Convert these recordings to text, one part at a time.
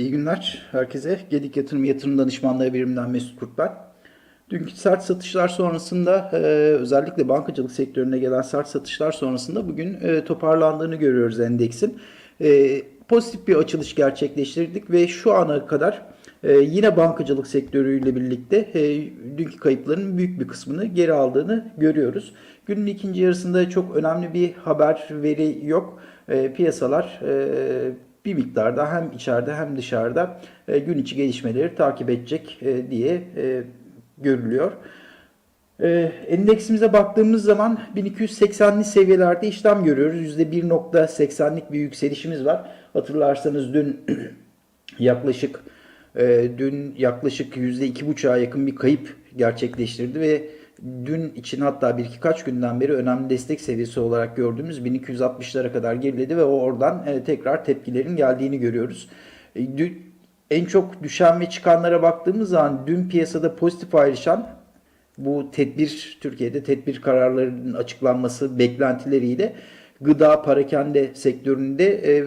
İyi günler herkese. Gedik Yatırım Yatırım Danışmanlığı biriminden Mesut Kurt ben. Dünkü sert satışlar sonrasında e, özellikle bankacılık sektöründe gelen sert satışlar sonrasında bugün e, toparlandığını görüyoruz endeksin. E, pozitif bir açılış gerçekleştirdik ve şu ana kadar e, yine bankacılık sektörüyle birlikte dünkü kayıpların büyük bir kısmını geri aldığını görüyoruz. Günün ikinci yarısında çok önemli bir haber veri yok. E, piyasalar bir miktarda hem içeride hem dışarıda e, gün içi gelişmeleri takip edecek e, diye e, görülüyor. Endeksimize baktığımız zaman 1280'li seviyelerde işlem görüyoruz. %1.80'lik bir yükselişimiz var. Hatırlarsanız dün yaklaşık dün yaklaşık %2.5'a yakın bir kayıp gerçekleştirdi ve dün için hatta bir iki kaç günden beri önemli destek seviyesi olarak gördüğümüz 1260'lara kadar geriledi ve oradan e, tekrar tepkilerin geldiğini görüyoruz. E, dün- en çok düşen ve çıkanlara baktığımız zaman dün piyasada pozitif ayrışan bu tedbir Türkiye'de tedbir kararlarının açıklanması beklentileriyle gıda parakende sektöründe e,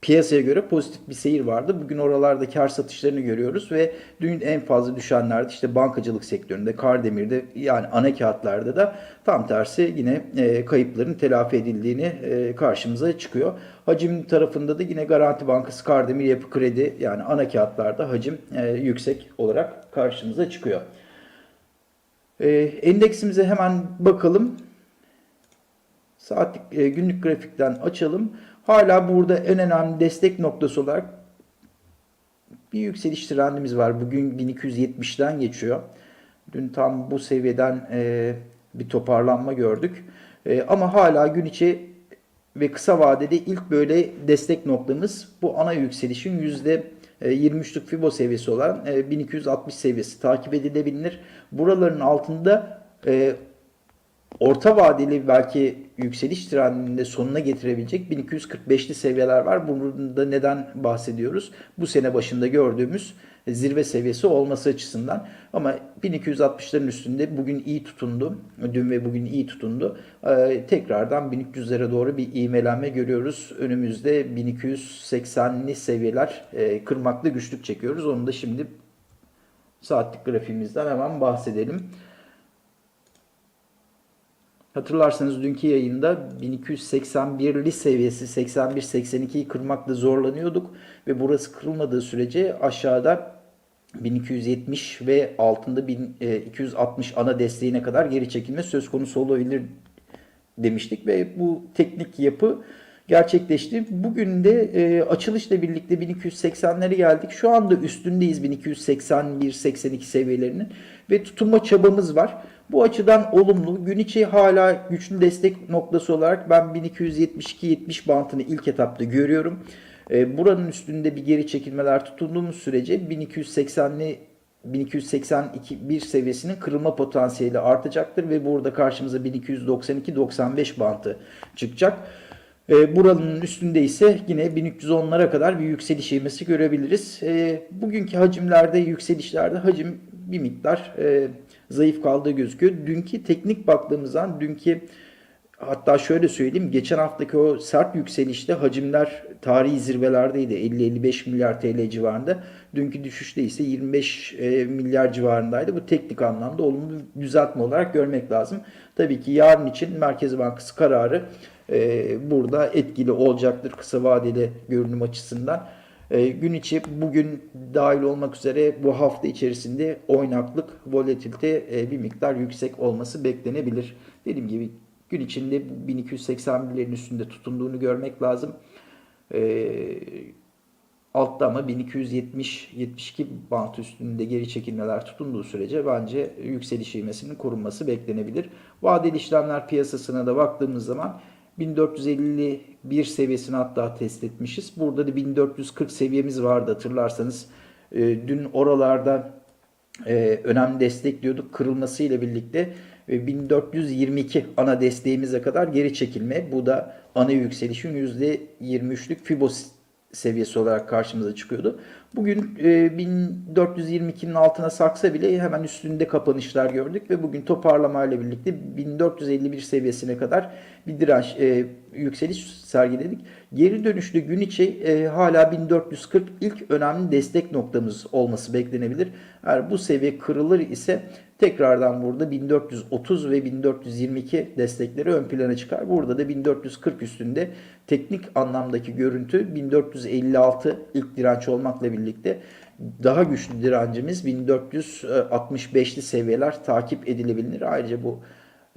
piyasaya göre pozitif bir seyir vardı. Bugün oralarda kar satışlarını görüyoruz ve dün en fazla düşenlerde işte bankacılık sektöründe, Kardemir'de yani ana kağıtlarda da tam tersi yine e, kayıpların telafi edildiğini e, karşımıza çıkıyor. Hacim tarafında da yine Garanti Bankası, Kardemir Yapı Kredi yani ana kağıtlarda hacim e, yüksek olarak karşımıza çıkıyor. E, endeksimize hemen bakalım. Saatlik e, günlük grafikten açalım. Hala burada en önemli destek noktası olarak bir yükseliş trendimiz var. Bugün 1270'den geçiyor. Dün tam bu seviyeden e, bir toparlanma gördük. E, ama hala gün içi ve kısa vadede ilk böyle destek noktamız bu ana yükselişin yüzde 23'lük Fibo seviyesi olan e, 1260 seviyesi takip edilebilir. Buraların altında e, orta vadeli belki yükseliş trendinde sonuna getirebilecek 1245'li seviyeler var. Burada neden bahsediyoruz? Bu sene başında gördüğümüz zirve seviyesi olması açısından. Ama 1260'ların üstünde bugün iyi tutundu. Dün ve bugün iyi tutundu. Ee, tekrardan 1300'lere doğru bir ivmelenme görüyoruz. Önümüzde 1280'li seviyeler e, kırmakta güçlük çekiyoruz. Onu da şimdi saatlik grafiğimizden hemen bahsedelim. Hatırlarsanız dünkü yayında 1281'li seviyesi 81-82'yi kırmakta zorlanıyorduk ve burası kırılmadığı sürece aşağıda 1270 ve altında 1260 ana desteğine kadar geri çekilme söz konusu olabilir demiştik ve bu teknik yapı gerçekleşti. Bugün de e, açılışla birlikte 1280'lere geldik. Şu anda üstündeyiz 1281-82 seviyelerinin ve tutunma çabamız var. Bu açıdan olumlu. Gün içi hala güçlü destek noktası olarak ben 1272-70 bantını ilk etapta görüyorum. E, buranın üstünde bir geri çekilmeler tutunduğumuz sürece 1280'li 1282 bir seviyesinin kırılma potansiyeli artacaktır ve burada karşımıza 1292-95 bantı çıkacak. E, buranın üstünde ise yine 1310'lara kadar bir yükseliş ivmesi görebiliriz. E, bugünkü hacimlerde, yükselişlerde hacim bir miktar e, zayıf kaldığı gözüküyor. Dünkü teknik baktığımız zaman dünkü hatta şöyle söyleyeyim geçen haftaki o sert yükselişte hacimler tarihi zirvelerdeydi 50-55 milyar TL civarında. Dünkü düşüşte ise 25 e, milyar civarındaydı. Bu teknik anlamda olumlu düzeltme olarak görmek lazım. Tabii ki yarın için Merkez Bankası kararı e, burada etkili olacaktır kısa vadeli görünüm açısından. E, gün içi bugün dahil olmak üzere bu hafta içerisinde oynaklık, volatilite e, bir miktar yüksek olması beklenebilir. Dediğim gibi gün içinde 1281'lerin üstünde tutunduğunu görmek lazım. E, altta ama 1270-72 bant üstünde geri çekilmeler tutunduğu sürece bence yükseliş ivmesinin korunması beklenebilir. Vadeli işlemler piyasasına da baktığımız zaman 1451 seviyesini hatta test etmişiz. Burada da 1440 seviyemiz vardı hatırlarsanız. E, dün oralarda e, önemli destekliyorduk. Kırılması ile birlikte ve 1422 ana desteğimize kadar geri çekilme. Bu da ana yükselişin %23'lük Fibo seviyesi olarak karşımıza çıkıyordu. Bugün e, 1422'nin altına saksa bile hemen üstünde kapanışlar gördük ve bugün toparlamayla birlikte 1451 seviyesine kadar bir direnç e, yükseliş sergiledik. Geri dönüşlü gün içi e, hala 1440 ilk önemli destek noktamız olması beklenebilir. Eğer bu seviye kırılır ise tekrardan burada 1430 ve 1422 destekleri ön plana çıkar. Burada da 1440 üstünde teknik anlamdaki görüntü 1456 ilk direnç olmakla birlikte daha güçlü direncimiz 1465'li seviyeler takip edilebilir. Ayrıca bu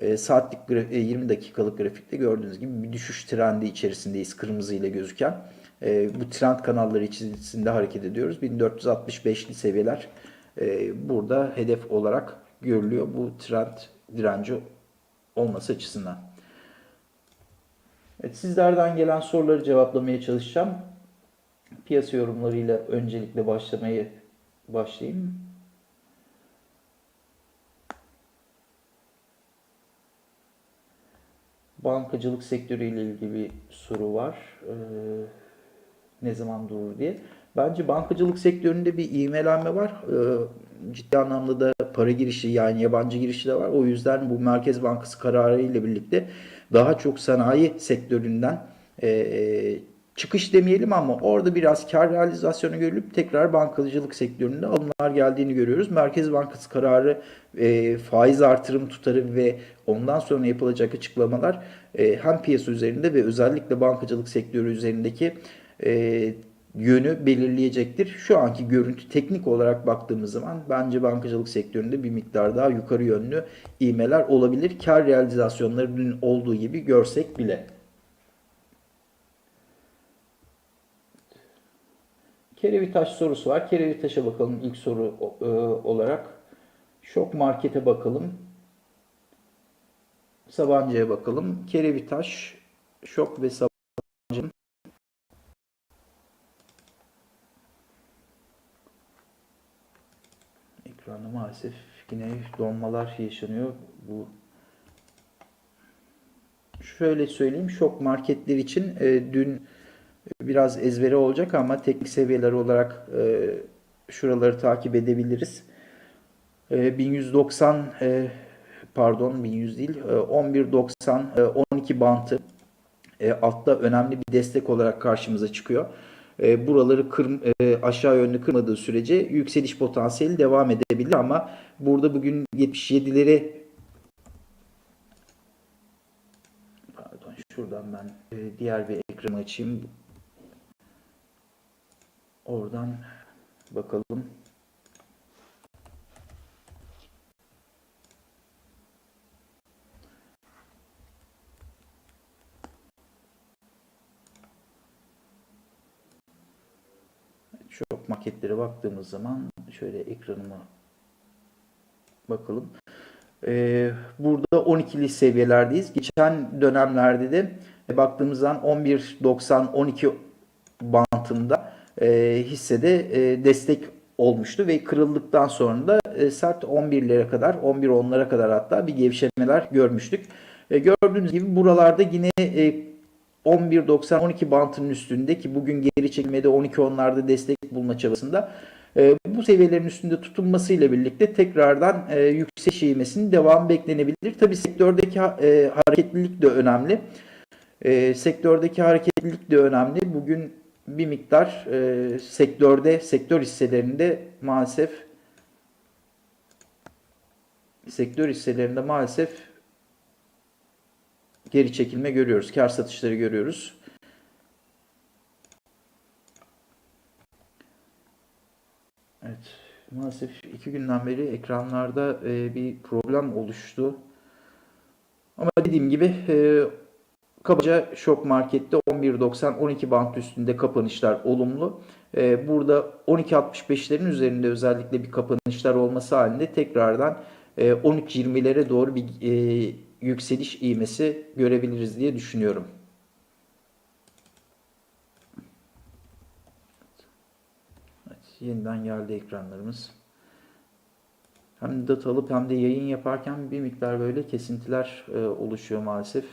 e, saatlik gra- e, 20 dakikalık grafikte gördüğünüz gibi bir düşüş trendi içerisindeyiz kırmızı ile gözüken. E, bu trend kanalları içerisinde hareket ediyoruz. 1465'li seviyeler e, burada hedef olarak görülüyor bu trend direnci olması açısından. Evet, sizlerden gelen soruları cevaplamaya çalışacağım. Piyasa yorumlarıyla öncelikle başlamayı başlayayım. Bankacılık sektörüyle ilgili bir soru var. Ee, ne zaman durur diye. Bence bankacılık sektöründe bir ivmelenme var. Ee, ciddi anlamda da para girişi yani yabancı girişi de var. O yüzden bu Merkez Bankası kararı ile birlikte daha çok sanayi sektöründen e, çıkış demeyelim ama orada biraz kar realizasyonu görülüp tekrar bankacılık sektöründe alımlar geldiğini görüyoruz. Merkez Bankası kararı e, faiz artırım tutarı ve ondan sonra yapılacak açıklamalar e, hem piyasa üzerinde ve özellikle bankacılık sektörü üzerindeki e, yönü belirleyecektir. Şu anki görüntü teknik olarak baktığımız zaman bence bankacılık sektöründe bir miktar daha yukarı yönlü ivmeler olabilir. Kar realizasyonları dün olduğu gibi görsek bile. Kerevitaş sorusu var. Kerevitaş'a bakalım ilk soru e, olarak. Şok Market'e bakalım. Sabancı'ya bakalım. Kerevitaş, Şok ve Sabancı. Ekranda maalesef yine donmalar yaşanıyor. Bu şöyle söyleyeyim. Şok marketler için e, dün biraz ezbere olacak ama teknik seviyeler olarak e, şuraları takip edebiliriz. E, 1190 e, pardon 1100 değil e, 1190 e, 12 bantı e, altta önemli bir destek olarak karşımıza çıkıyor. E, buraları kır, e, aşağı yönlü kırmadığı sürece yükseliş potansiyeli devam edebilir ama burada bugün 77'leri pardon şuradan ben e, diğer bir ekranı açayım. Oradan bakalım. Şok maketlere baktığımız zaman şöyle ekranıma bakalım. Ee, burada 12'li seviyelerdeyiz. Geçen dönemlerde de e, baktığımız zaman 11.90-12 bantında e, hissede e, destek olmuştu ve kırıldıktan sonra da e, sert 11'lere kadar 11-10'lara kadar hatta bir gevşemeler görmüştük. E, gördüğünüz gibi buralarda yine e, 11.90-12 bantının üstünde ki bugün geri çekilmede 12.10'larda destek bulma çabasında e, bu seviyelerin üstünde tutunmasıyla birlikte tekrardan e, yükseliş eğmesinin devamı beklenebilir. Tabi sektördeki e, hareketlilik de önemli. E, sektördeki hareketlilik de önemli. Bugün bir miktar e, sektörde, sektör hisselerinde maalesef sektör hisselerinde maalesef geri çekilme görüyoruz. Kar satışları görüyoruz. Evet. Maalesef iki günden beri ekranlarda e, bir problem oluştu. Ama dediğim gibi e, kabaca şok markette 11.90-12 bant üstünde kapanışlar olumlu. E, burada 12.65'lerin üzerinde özellikle bir kapanışlar olması halinde tekrardan e, 13.20'lere doğru bir e, yükseliş ivmesi görebiliriz diye düşünüyorum. Evet, yeniden geldi ekranlarımız. Hem data alıp hem de yayın yaparken bir miktar böyle kesintiler e, oluşuyor maalesef.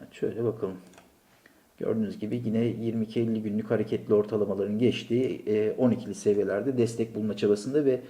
Evet, şöyle bakalım. Gördüğünüz gibi yine 22-50 günlük hareketli ortalamaların geçtiği 12'li seviyelerde destek bulma çabasında ve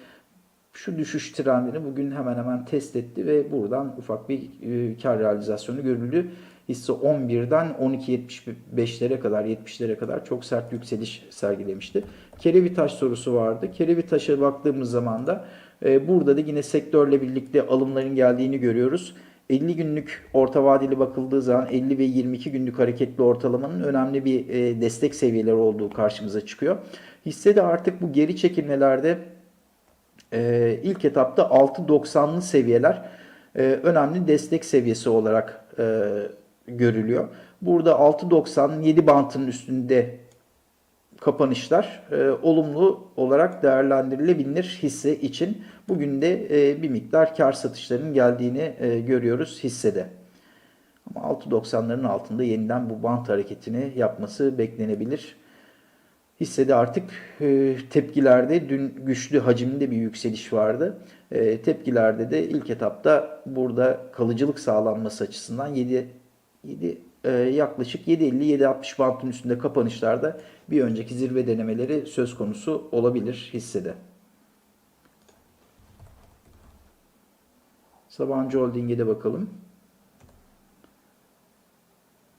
şu düşüş trendini bugün hemen hemen test etti ve buradan ufak bir e, kar realizasyonu görüldü. Hisse 11'den 12.75'lere kadar 70'lere kadar çok sert yükseliş sergilemişti. Kerevitaş sorusu vardı. Kerevitaş'a baktığımız zaman da e, burada da yine sektörle birlikte alımların geldiğini görüyoruz. 50 günlük orta vadeli bakıldığı zaman 50 ve 22 günlük hareketli ortalamanın önemli bir e, destek seviyeleri olduğu karşımıza çıkıyor. Hisse de artık bu geri çekilmelerde e, ilk etapta 6.90'lı seviyeler e, önemli destek seviyesi olarak e, görülüyor. Burada 6.90 7 bantının üstünde kapanışlar e, olumlu olarak değerlendirilebilir hisse için. Bugün de e, bir miktar kar satışlarının geldiğini e, görüyoruz hissede. Ama 6.90'ların altında yeniden bu bant hareketini yapması beklenebilir. Hissede artık e, tepkilerde dün güçlü hacimde bir yükseliş vardı. E, tepkilerde de ilk etapta burada kalıcılık sağlanması açısından 7 7 e, yaklaşık 7.50-7.60 bantın üstünde kapanışlarda bir önceki zirve denemeleri söz konusu olabilir hissede. Sabancı Holding'e de bakalım.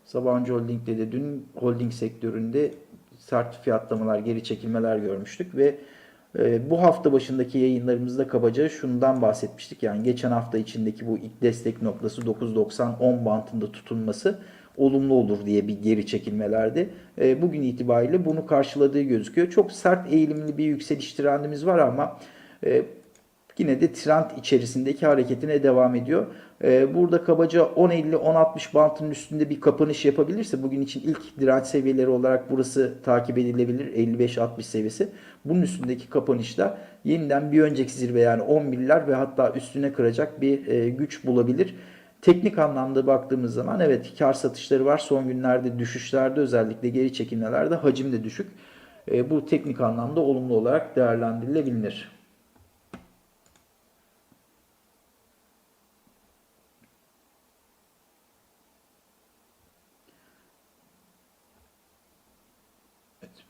Sabancı Holding'de de dün holding sektöründe sert fiyatlamalar, geri çekilmeler görmüştük ve e, bu hafta başındaki yayınlarımızda kabaca şundan bahsetmiştik. Yani geçen hafta içindeki bu ilk destek noktası 9.90-10 bantında tutunması olumlu olur diye bir geri çekilmelerdi. E, bugün itibariyle bunu karşıladığı gözüküyor. Çok sert eğilimli bir yükseliş trendimiz var ama e, yine de trend içerisindeki hareketine devam ediyor. Ee, burada kabaca 10.50-10.60 bantının üstünde bir kapanış yapabilirse bugün için ilk direnç seviyeleri olarak burası takip edilebilir 55-60 seviyesi. Bunun üstündeki kapanışta yeniden bir önceki zirve yani 11'ler ve hatta üstüne kıracak bir e, güç bulabilir. Teknik anlamda baktığımız zaman evet kar satışları var. Son günlerde düşüşlerde özellikle geri çekilmelerde hacim de düşük. E, bu teknik anlamda olumlu olarak değerlendirilebilir.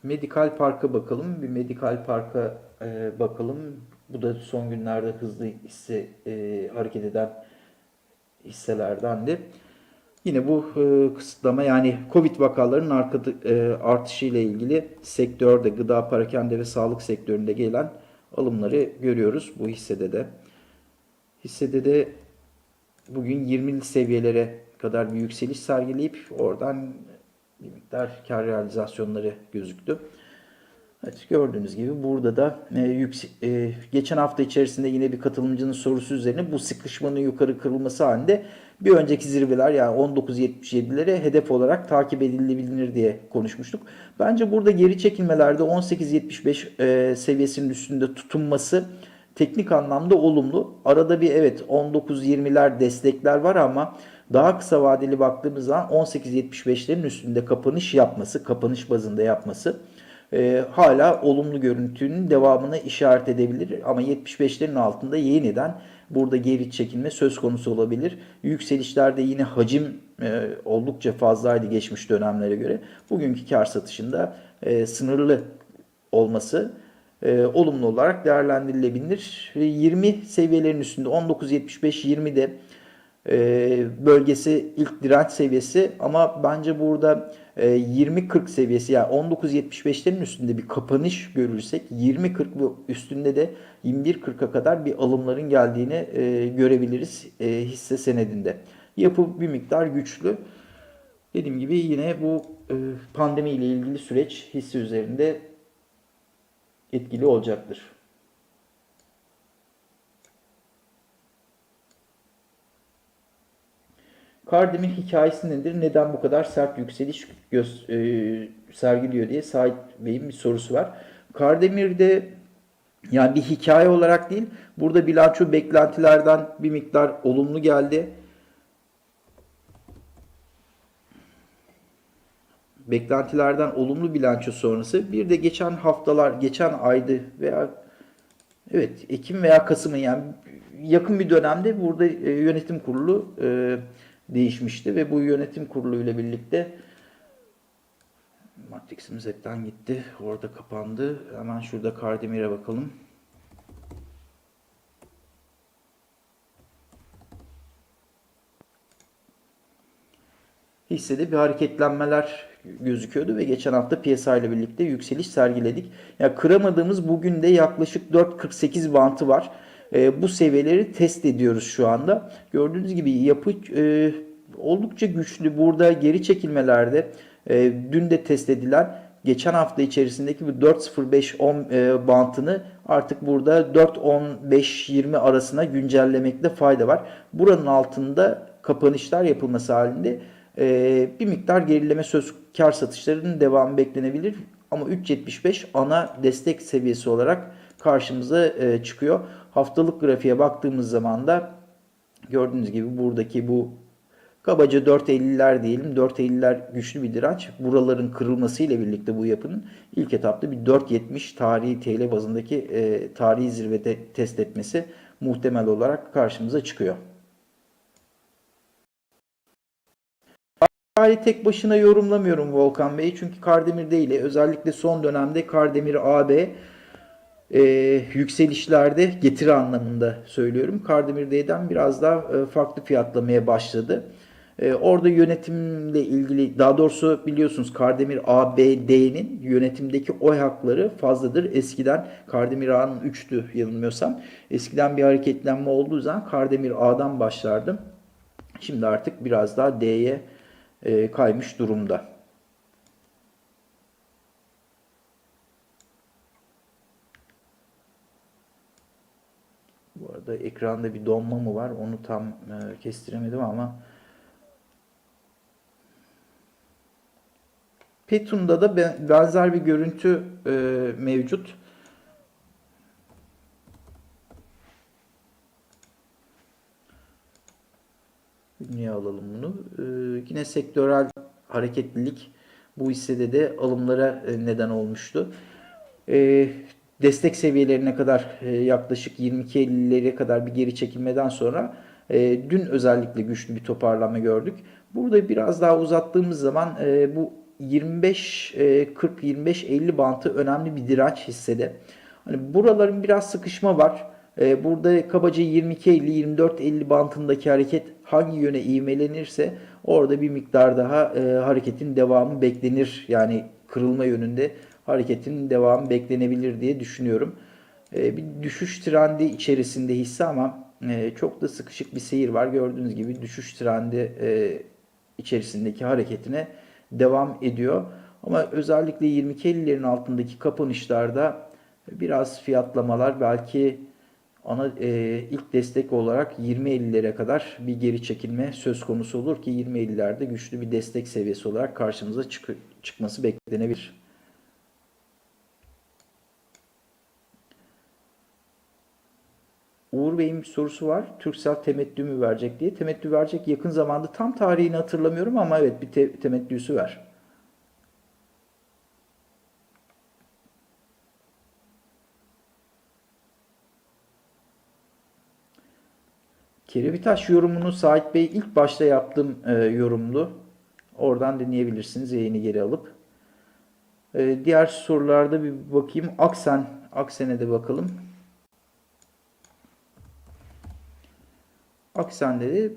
Medikal Park'a bakalım. Bir Medikal Park'a e, bakalım. Bu da son günlerde hızlı hisse e, hareket eden hisselerdendi. Yine bu e, kısıtlama yani Covid vakalarının arkada, e, artışı ile ilgili sektörde gıda, parakende ve sağlık sektöründe gelen alımları görüyoruz bu hissede de. Hissede de bugün 20'li seviyelere kadar bir yükseliş sergileyip oradan bir miktar kar realizasyonları gözüktü. Evet, gördüğünüz gibi burada da e, yüksek, e, geçen hafta içerisinde yine bir katılımcının sorusu üzerine bu sıkışmanın yukarı kırılması halinde bir önceki zirveler yani 19.77'lere hedef olarak takip edilebilir diye konuşmuştuk. Bence burada geri çekilmelerde 18.75 e, seviyesinin üstünde tutunması teknik anlamda olumlu. Arada bir evet 19.20'ler destekler var ama daha kısa vadeli baktığımız zaman 18.75'lerin üstünde kapanış yapması, kapanış bazında yapması e, hala olumlu görüntünün devamını işaret edebilir. Ama 75'lerin altında yeniden burada geri çekilme söz konusu olabilir. Yükselişlerde yine hacim e, oldukça fazlaydı geçmiş dönemlere göre. Bugünkü kar satışında e, sınırlı olması e, olumlu olarak değerlendirilebilir. 20 seviyelerin üstünde 19.75-20'de e, bölgesi ilk direnç seviyesi ama bence burada e, 20-40 seviyesi yani 19.75'lerin üstünde bir kapanış görürsek 20-40 ve üstünde de 21-40'a kadar bir alımların geldiğini e, görebiliriz e, hisse senedinde. Yapı bir miktar güçlü. Dediğim gibi yine bu e, pandemi ile ilgili süreç hisse üzerinde etkili olacaktır. Kardemir hikayesi nedir? Neden bu kadar sert yükseliş göz, e, sergiliyor diye Sait Bey'in bir sorusu var. Kardemir'de yani bir hikaye olarak değil, burada bilanço beklentilerden bir miktar olumlu geldi. Beklentilerden olumlu bilanço sonrası bir de geçen haftalar, geçen aydı veya evet Ekim veya Kasım'ın yani yakın bir dönemde burada e, yönetim kurulu e, değişmişti ve bu yönetim kurulu ile birlikte Matrix'imiz hepten gitti. Orada kapandı. Hemen şurada Kardemir'e bakalım. hissede bir hareketlenmeler gözüküyordu ve geçen hafta piyasa ile birlikte yükseliş sergiledik. Ya yani kıramadığımız bugün de yaklaşık 4.48 bantı var. E, bu seviyeleri test ediyoruz şu anda. Gördüğünüz gibi yapı e, oldukça güçlü. Burada geri çekilmelerde e, dün de test edilen geçen hafta içerisindeki bu 4.05-10 e, bantını artık burada 4.15-20 arasına güncellemekte fayda var. Buranın altında kapanışlar yapılması halinde e, bir miktar gerileme söz kar satışlarının devamı beklenebilir. Ama 3.75 ana destek seviyesi olarak karşımıza e, çıkıyor. Haftalık grafiğe baktığımız zaman da gördüğünüz gibi buradaki bu kabaca 4.50'ler diyelim. 4.50'ler güçlü bir direnç. Buraların kırılması ile birlikte bu yapının ilk etapta bir 4.70 tarihi TL bazındaki e, tarihi zirvede test etmesi muhtemel olarak karşımıza çıkıyor. Hali tek başına yorumlamıyorum Volkan Bey. Çünkü Kardemir değil. Özellikle son dönemde Kardemir AB e, yükselişlerde getiri anlamında söylüyorum. Kardemir D'den biraz daha e, farklı fiyatlamaya başladı. E, orada yönetimle ilgili daha doğrusu biliyorsunuz Kardemir ABD'nin yönetimdeki oy hakları fazladır. Eskiden Kardemir A'nın 3'tü yanılmıyorsam. Eskiden bir hareketlenme olduğu zaman Kardemir A'dan başlardım. Şimdi artık biraz daha D'ye e, kaymış durumda. Arada ekranda bir donma mı var? Onu tam e, kestiremedim ama Petun'da da benzer bir görüntü e, mevcut. Niye alalım bunu? Ee, yine sektörel hareketlilik bu hissede de alımlara e, neden olmuştu. Ee, destek seviyelerine kadar e, yaklaşık 22.50'lere kadar bir geri çekilmeden sonra e, dün özellikle güçlü bir toparlama gördük. Burada biraz daha uzattığımız zaman e, bu 25 e, 40 25 50 bantı önemli bir direnç hissede. Hani buraların biraz sıkışma var. Burada kabaca 22 50 24 50 bantındaki hareket hangi yöne ivmelenirse orada bir miktar daha hareketin devamı beklenir. Yani kırılma yönünde hareketin devamı beklenebilir diye düşünüyorum. E, bir düşüş trendi içerisinde hisse ama e, çok da sıkışık bir seyir var. Gördüğünüz gibi düşüş trendi e, içerisindeki hareketine devam ediyor. Ama özellikle 22.50'lerin altındaki kapanışlarda biraz fiyatlamalar belki ana e, ilk destek olarak 20.50'lere kadar bir geri çekilme söz konusu olur ki 20.50'lerde güçlü bir destek seviyesi olarak karşımıza çık çıkması beklenebilir. Bey'in bir sorusu var. Türksel temettü mü verecek diye. Temettü verecek yakın zamanda tam tarihini hatırlamıyorum ama evet bir te temettüsü ver. Kerevitaş yorumunu Sait Bey ilk başta yaptığım e, yorumdu. Oradan dinleyebilirsiniz yayını geri alıp. E, diğer sorularda bir bakayım. Aksen, Aksen'e de bakalım. Aksen'de de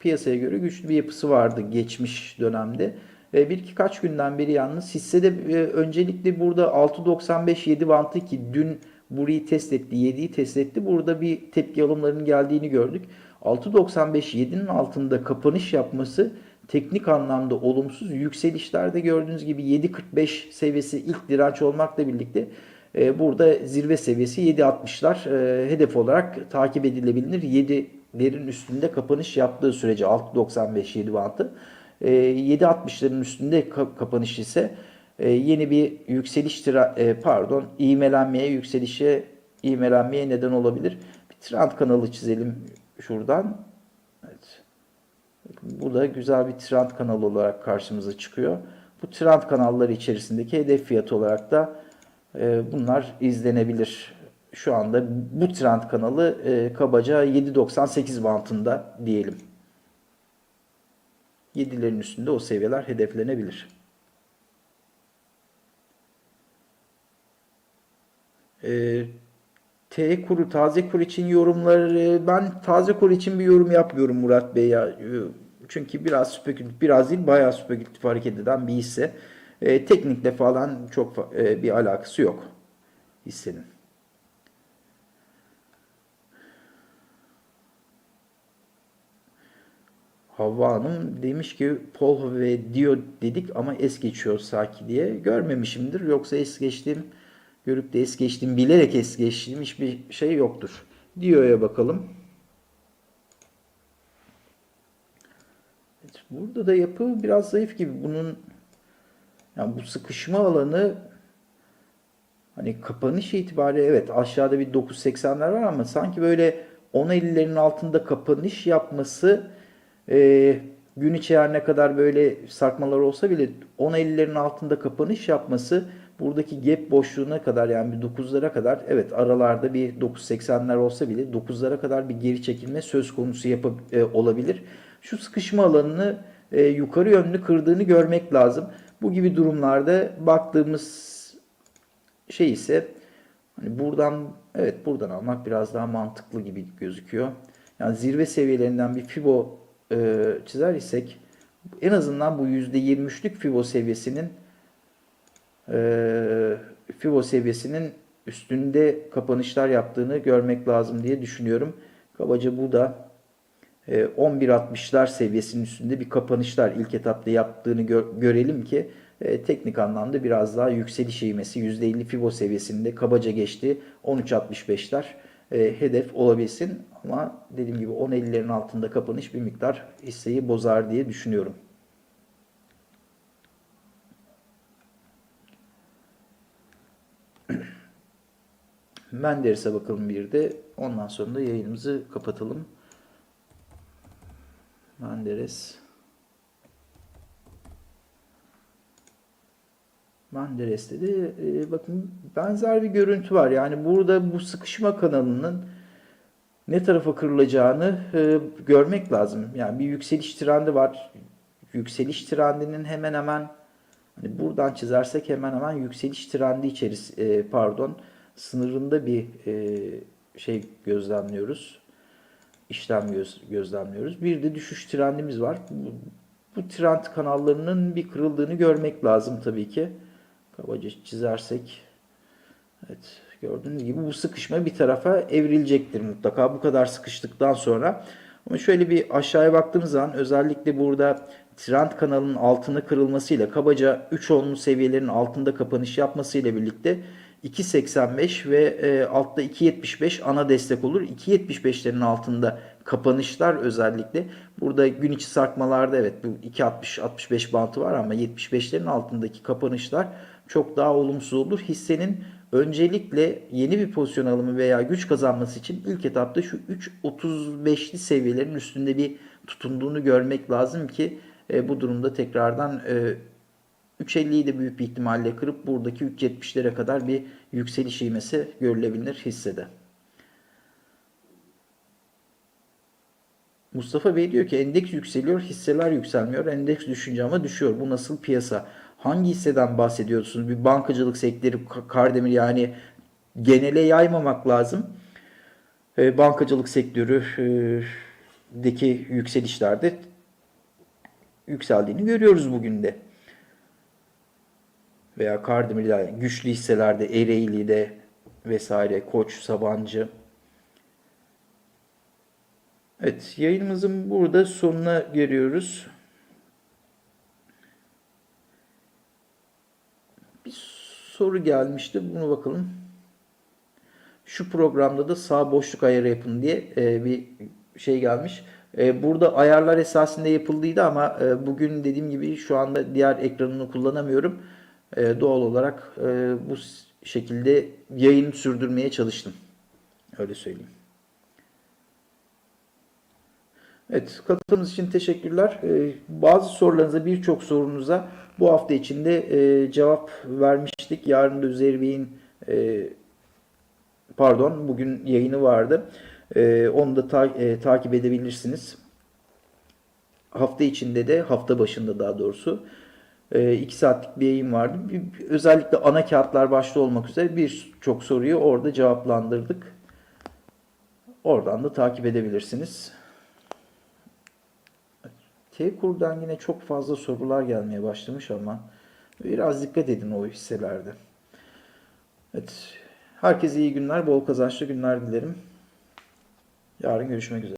piyasaya göre güçlü bir yapısı vardı geçmiş dönemde. Ve bir iki kaç günden beri yalnız hissede e, öncelikle burada 6.95-7 bantı ki dün burayı test etti, 7'yi test etti. Burada bir tepki alımlarının geldiğini gördük. 6.95-7'nin altında kapanış yapması teknik anlamda olumsuz. Yükselişlerde gördüğünüz gibi 7.45 seviyesi ilk direnç olmakla birlikte e, burada zirve seviyesi 7.60'lar e, hedef olarak takip edilebilir. 7'lerin üstünde kapanış yaptığı sürece 6.95-7 bantı. E, 7.60'ların üstünde kapanış ise e, yeni bir yükseliş e, pardon ivmelenmeye yükselişe ivmelenmeye neden olabilir. Bir trend kanalı çizelim şuradan. Evet. Bu da güzel bir trend kanalı olarak karşımıza çıkıyor. Bu trend kanalları içerisindeki hedef fiyatı olarak da e, bunlar izlenebilir. Şu anda bu trend kanalı e, kabaca 7.98 bantında diyelim. 7'lerin üstünde o seviyeler hedeflenebilir. Ee, T kuru, taze kur için yorumları ben taze kur için bir yorum yapmıyorum Murat Bey ya. Çünkü biraz spekülatif, biraz değil bayağı spekülatif hareket eden bir hisse. E, teknikle falan çok e, bir alakası yok hissenin. Havva Hanım demiş ki Pol ve Dio dedik ama es geçiyor Saki diye. Görmemişimdir. Yoksa es geçtiğim, görüp de es geçtiğim, bilerek es geçtiğim hiçbir şey yoktur. Dio'ya bakalım. Evet, burada da yapı biraz zayıf gibi. Bunun yani bu sıkışma alanı hani kapanış itibariyle evet aşağıda bir 9.80'ler var ama sanki böyle 10.50'lerin altında kapanış yapması e, gün içi ne kadar böyle sarkmalar olsa bile 10.50'lerin altında kapanış yapması buradaki gap boşluğuna kadar yani bir 9'lara kadar evet aralarda bir 9.80'ler olsa bile 9'lara kadar bir geri çekilme söz konusu yapı, e, olabilir. Şu sıkışma alanını e, yukarı yönlü kırdığını görmek lazım. Bu gibi durumlarda baktığımız şey ise hani buradan evet buradan almak biraz daha mantıklı gibi gözüküyor. Yani zirve seviyelerinden bir Fibo e, çizer isek en azından bu %23'lük Fibo seviyesinin e, Fibo seviyesinin üstünde kapanışlar yaptığını görmek lazım diye düşünüyorum. Kabaca bu da e, 11.60'lar seviyesinin üstünde bir kapanışlar ilk etapta yaptığını gö- görelim ki e, teknik anlamda biraz daha yükseliş ivmesi %50 Fibo seviyesinde kabaca geçti. 13.65'ler e, hedef olabilsin ama dediğim gibi 10.50'lerin altında kapanış bir miktar hisseyi bozar diye düşünüyorum. Menderes'e bakalım bir de. Ondan sonra da yayınımızı kapatalım. Menderes. Menderes'te de e, bakın benzer bir görüntü var. Yani burada bu sıkışma kanalının ne tarafa kırılacağını e, görmek lazım. Yani bir yükseliş trendi var. Yükseliş trendinin hemen hemen hani buradan çizersek hemen hemen yükseliş trendi içeris e, pardon sınırında bir e, şey gözlemliyoruz. İşlem göz, gözlemliyoruz. Bir de düşüş trendimiz var. Bu, bu trend kanallarının bir kırıldığını görmek lazım tabii ki. Kabaca çizersek evet gördüğünüz gibi bu sıkışma bir tarafa evrilecektir mutlaka bu kadar sıkıştıktan sonra. Ama şöyle bir aşağıya baktığımız zaman özellikle burada trend kanalının altını kırılmasıyla kabaca 3 onlu seviyelerin altında kapanış yapmasıyla birlikte 2.85 ve e, altta 2.75 ana destek olur. 2.75'lerin altında kapanışlar özellikle. Burada gün içi sarkmalarda evet bu 2.60-65 bantı var ama 75'lerin altındaki kapanışlar çok daha olumsuz olur. Hissenin öncelikle yeni bir pozisyon alımı veya güç kazanması için ilk etapta şu 3.35'li seviyelerin üstünde bir tutunduğunu görmek lazım ki e, bu durumda tekrardan e, 3.50'yi de büyük bir ihtimalle kırıp buradaki 3.70'lere kadar bir yükseliş ivmesi görülebilir hissede. Mustafa Bey diyor ki endeks yükseliyor, hisseler yükselmiyor. Endeks düşünce ama düşüyor. Bu nasıl piyasa? Hangi hisseden bahsediyorsunuz? Bir bankacılık sektörü, Kardemir yani genele yaymamak lazım. E, bankacılık sektörü e, deki yükselişlerde yükseldiğini görüyoruz bugün de. Veya Kardemir'de güçlü hisselerde Ereğli'de vesaire Koç, Sabancı. Evet yayınımızın burada sonuna geliyoruz. Bir soru gelmişti. Bunu bakalım. Şu programda da sağ boşluk ayarı yapın diye e, bir şey gelmiş. E, burada ayarlar esasında yapıldıydı ama e, bugün dediğim gibi şu anda diğer ekranını kullanamıyorum. E, doğal olarak e, bu şekilde yayın sürdürmeye çalıştım. Öyle söyleyeyim. Evet, katıldığınız için teşekkürler. Ee, bazı sorularınıza, birçok sorunuza bu hafta içinde e, cevap vermiştik. Yarın da Üzeri e, pardon, bugün yayını vardı. E, onu da ta- e, takip edebilirsiniz. Hafta içinde de, hafta başında daha doğrusu 2 saatlik bir yayın vardı. Özellikle ana kağıtlar başta olmak üzere birçok soruyu orada cevaplandırdık. Oradan da takip edebilirsiniz. T-Kur'dan yine çok fazla sorular gelmeye başlamış ama biraz dikkat edin o hisselerde. Evet. Herkese iyi günler, bol kazançlı günler dilerim. Yarın görüşmek üzere.